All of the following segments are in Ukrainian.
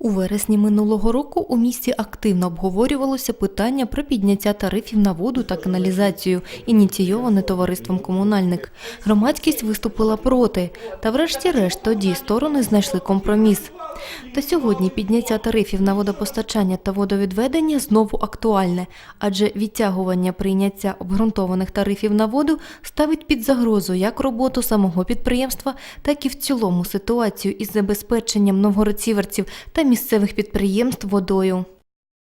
У вересні минулого року у місті активно обговорювалося питання про підняття тарифів на воду та каналізацію, ініційоване товариством комунальник. Громадськість виступила проти, та врешті-решт тоді сторони знайшли компроміс. Та сьогодні підняття тарифів на водопостачання та водовідведення знову актуальне, адже відтягування прийняття обґрунтованих тарифів на воду ставить під загрозу як роботу самого підприємства, так і в цілому ситуацію із забезпеченням новгородцівців та місцевих підприємств водою.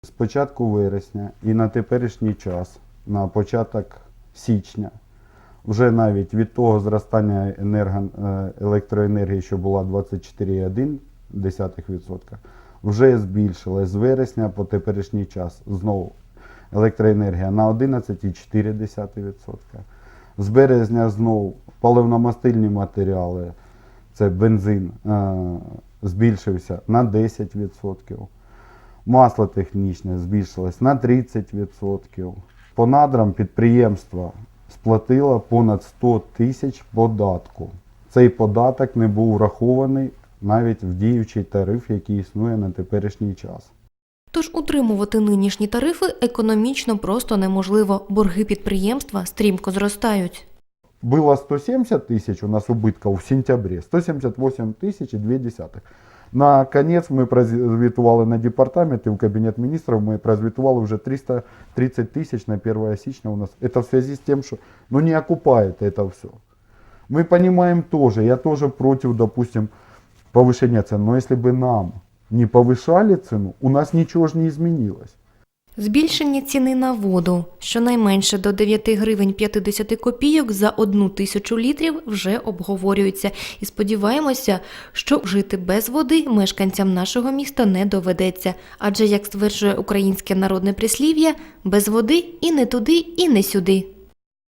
З початку вересня і на теперішній час, на початок січня, вже навіть від того зростання енерго, е, електроенергії, що була 24,1%, вже збільшилась з вересня по теперішній час знову електроенергія на 11,4%. З березня знову паливно-мастильні матеріали, це бензин, е, збільшився на 10%. Масло технічне збільшилось на 30%. По надрам підприємство сплатило понад 100 тисяч податку. Цей податок не був врахований навіть в діючий тариф, який існує на теперішній час. Тож утримувати нинішні тарифи економічно просто неможливо. Борги підприємства стрімко зростають. Было 170 тысяч у нас убытков в сентябре, 178 тысяч и 2 десятых. На конец ми прозвітували на департамент і в кабінет міністрів ми прозвітували вже 330 тисяч на 1 січня у нас. Это в связи с тем, что ну, не окупает это все. Мы понимаем тоже, я тоже против, допустим, повышения цен, но если бы нам не повышали цену, у нас ничего же не изменилось. Збільшення ціни на воду щонайменше до 9 гривень 50 копійок за одну тисячу літрів вже обговорюється. І сподіваємося, що жити без води мешканцям нашого міста не доведеться. Адже, як стверджує українське народне прислів'я, без води і не туди, і не сюди.